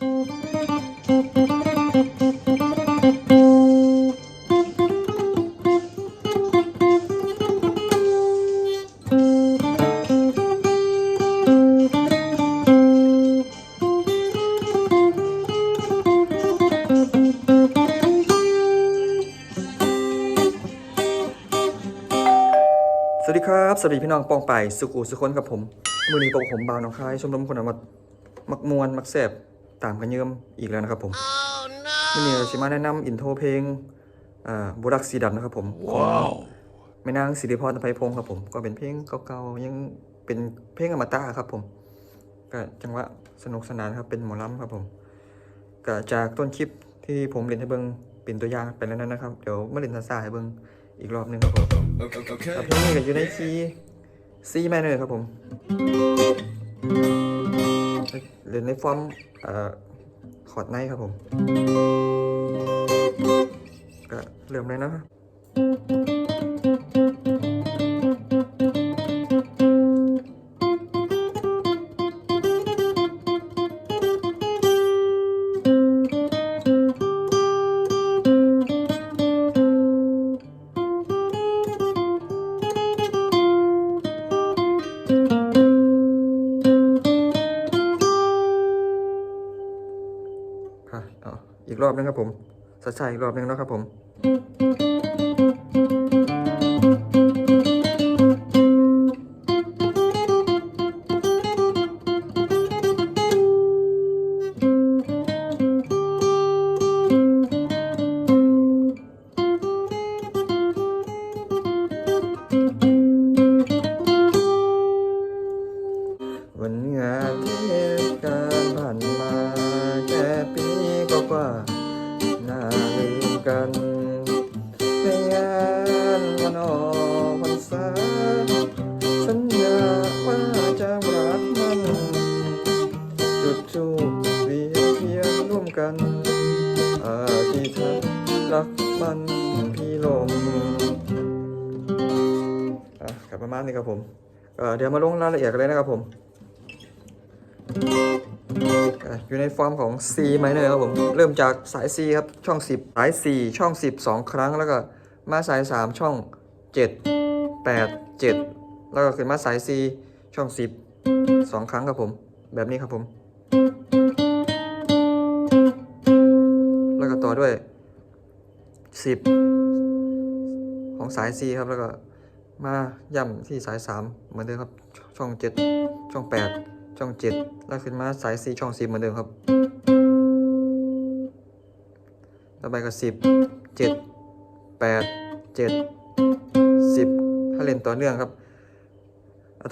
สวัสดีครับ สวัสดีพี่น้องปองไปสุกูสุคนกับผม มือนี้ปกผมบาวน้องคาย ชมรมคนเอามามักมวน มักแสบ ตามกันเยิมอีกแล้วนะครับผมมือนี้เราชิมาแนะนำอินโทรเพลงอ่าบุรักสีดำนะครับผมของแม่นางสิริพรอภัยพงศ์ครับผม ก็เป็นเพลงเก่าๆยังเป็นเพลงอมตะครับผมก็จังหวะสนุกสนานครับเป็นหมอลำครับผมก็จากต้นคลิปที่ผมเล่นให้เบิ่งเป็นตัวอย่างไปแล้วนั้นนะครับ เดี๋ยวมาเล่นซาซาให้เบิ่งอีกรอบหนึงครับผม Okay. okay. ครับเพลงนี้ก็อยู่ในคีย์ซีแมเนอร์ครับผม เล่นในฟอร์มเอ่อคอร์ดไนท์ครับผม ก็เริ่มเลยนะ ค่ะอีกรอบนึงครับผมสัดๆอีกรอบนึงนะครับผม วันอพรรษาสัญญาว่าจะรักมันจุดจูบเวียนเทียนร่วมกันอาธิษฐานรักมันพี่ลมอะครับประมาณนี้ครับผมเเดี๋ยวมาลงรายละเอียดกันเลยนะครับผมอะอยู่ในฟอร์มของ C minor ครับผม เริ่มจากสาย C ครับ ช่อง 10 สาย 4 ช่อง 10 2 ครั้งแล้วก็มาสาย 3 ช่อง 7 8 7 แล้วก็ขึ้นมาสาย C ช่อง 10 2 ครั้งครับผม แบบนี้ครับผม แล้วก็ต่อด้วย 10 ของสาย C ครับ แล้วก็มาย่ำที่สาย 3 เหมือนเดิมครับ ช่อง 7 ช่อง 8 ช่อง 7 แล้วขึ้นมาสาย4ช่อง 10 เหมือนเดิมครับ ต่อไปก็ 10 7 8 7 ถ้าเล่นต่อเนื่องครับ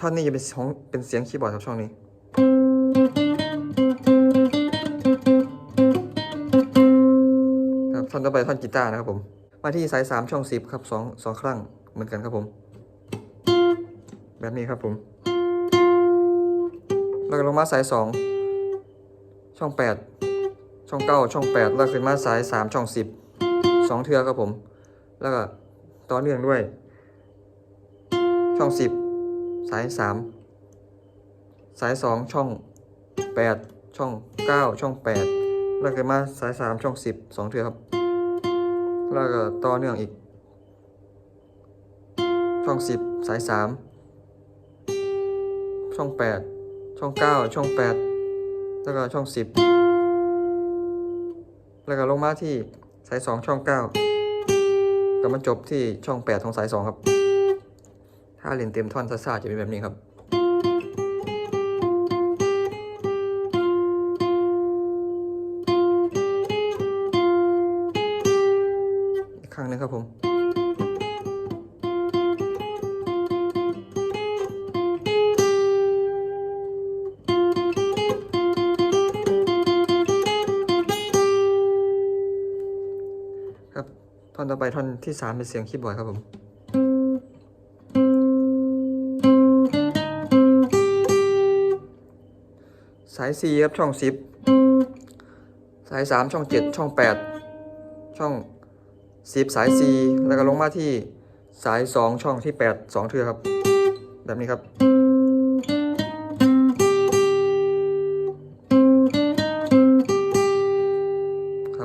ท่อนนี้จะเป็นของเป็นเสียงคีย์บอร์ดครับช่องนี้ครับท่อนต่อไปท่อนกีตาร์นะครับผม มาที่สาย 3 ช่อง 10 ครับ2 2ครั้งเหมือนกันครับผม แบบนี้ครับผมแล้วก็ลงมาสาย 2 ช่อง 8 ช่อง 9 ช่อง 8 แล้วขึ้นมาสาย 3 ช่อง 10 2 เทือครับผม แล้วก็ต่อเนื่องด้วย ช่อง10สาย3สาย2ช่อง8ช่อง9ช่อง8แล้วขึ้นมาสาย3ช่อง10 2เทือครับ แล้วก็ต่อเนื่องอีก ช่อง10สาย3ช่อง8ช่อง9ช่อง8แล้วก็ช่อง10แล้วก็ลงมาที่สาย2ช่อง9ก็มาจบที่ช่อง8ของสาย2ครับ ถ้าเล่นเต็มท่อนซ่าๆจะเป็นแบบนี้ครับ อีกครั้งนึงครับผมครับท่อนต่อไปท่อนที่สามเป็นเสียงคีย์บอร์ดครับผม สายสี่ครับช่องสิบสายสามช่องเจ็ดช่องแปดช่องสิบสายสี่แล้วก็ลงมาที่สายสองช่องที่แปดสองเทือครับ แบบนี้ครับ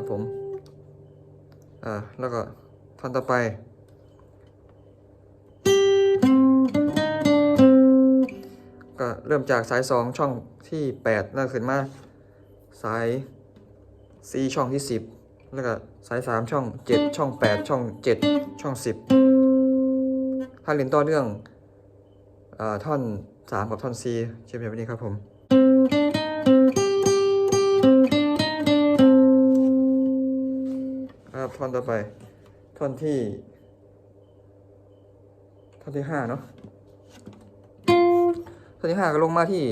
ผม อ่า แล้วก็ท่อนต่อไป เริ่มจากสาย 2 ช่องที่ 8 แล้วขึ้นมา สาย4ช่องที่ 10 แล้วก็สาย 3 ช่อง 7 ช่อง 8 ช่อง 7 ช่อง 10 ถ้าเรียนต่อเนื่องอ่าท่อน 3 กับท่อน4เช่นแบบนี้ครับผมครับท่อนต่อไป ท่อนที่ ท่อนที่ห้าเนาะ ท่อนที่ห้าก็ลงมาที่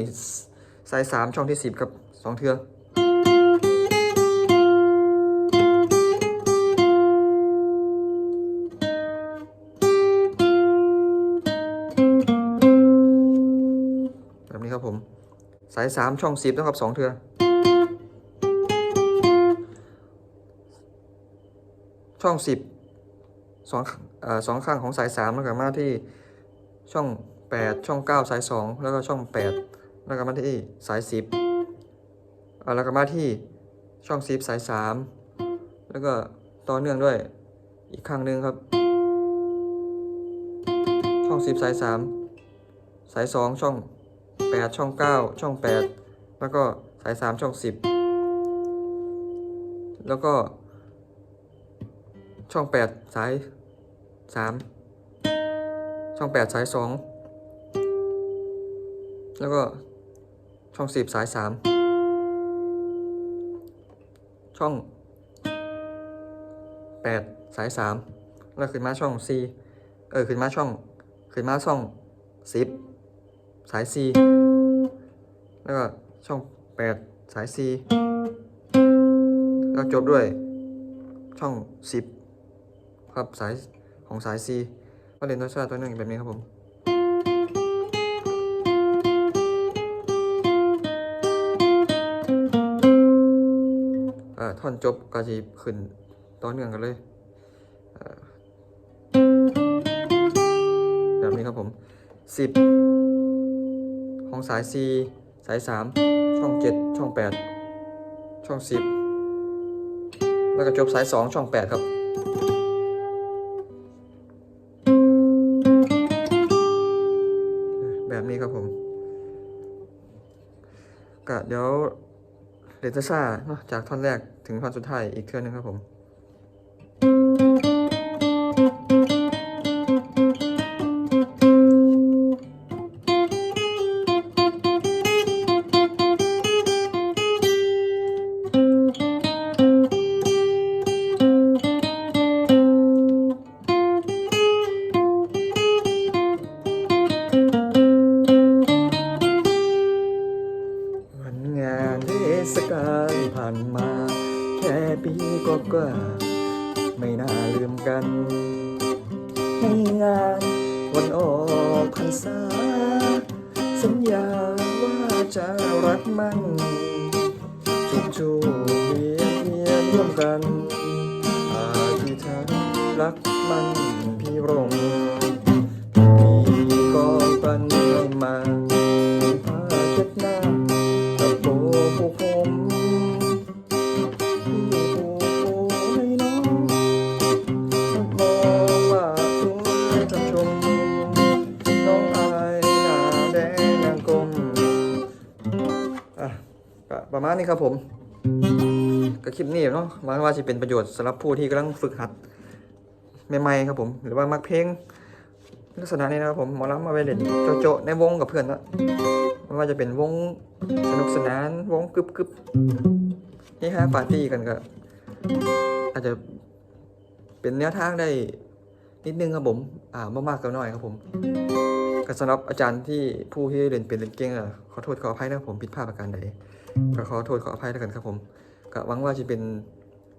สายสามช่องที่สิบกับสองเทือแบบนี้ครับผม สายสามช่องสิบนะครับสองเทือช่องสิบสองสองข้างของสายสามแล้วก็มาที่ช่อง แปดช่องเก้าสายสองแล้วก็ช่องแปดแล้วก็มาที่สายสิบเออแล้วก็มาที่ช่องสิบสายสามแล้วก็ต่อเนื่องด้วยอีกข้งหนึ่งครับ ช่องสิบสายสามสายสองช่องแปดช่องเก้าช่องแปดแล้วก็สายสามช่องสิบแล้วก็ช่องแปดสายสามช่องแปดสายสอง แล้วก็ช่องสิบสายสามช่องแปดสายสามแล้วขึ้นมาช่องสี่เออขึ้นมาช่องขึ้นมาช่องสิบสายสี่แล้วก็ช่องแปดสายสี่แล้วจบด้วยช่องสิบครับสายของสาย C ก็เรียนตัวชาติตัวหนึ่งแบบนี้ครับผม อ่าท่อนจบก็จะขึ้นต่อเนื่องกันเลยแบบนี้ครับผม 10 ของสาย C สาย 3 ช่อง 7 ช่อง 8 ช่อง 10 แล้วก็จบสาย 2 ช่อง 8 ครับแบบนี้ครับผมก็เดี๋ยว เรนจะซ่าเนาะจากท่อนแรกถึงท่อนสุดท้ายอีกเทื่อนึงครับผมานมา แค่ปีก็กว่าไม่น่าลืมกัน ในงานวันออกพรรษา สัญญาว่าจะรักมันจูบจูบเพียงเพียงร่วมกันอาธิษฐานรักมันพี่รมพี่ก็ปันให้มา นี้ครับผมก็คลิปนี้เนาะหวังว่าจะเป็นประโยชน์สำหรับผู้ที่กำลังฝึกหัดใหม่ๆครับผม หรือว่ามักเพลงลักษณะนี้นะครับผมหมอลำมาไปเล่นโจะในวงกับเพื่อนนะไม่ว่าจะเป็นวงสนุกสนานวงกึบกึบนี่ฮะปาร์ตี้กันก็อาจจะเป็นแนวทางได้นิดนึงครับผม อ่ามากก็น้อยครับผมก็สำหรับอาจารย์ที่ผู้ที่เรียนเป็นเรียนเก่งอะขอโทษขออภัยนะผมผิดพลาดประการใด ก็ขอโทษขออภัยแล้วกันครับผมก็หวังว่าจะเป็น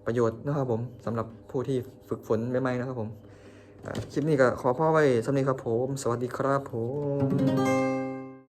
ประโยชน์นะครับผมสำหรับผู้ที่ฝึกฝนใหม่ๆนะครับผมคลิปนี้ก็ขอพ่อไว้สำเนีครับผม สวัสดีครับผม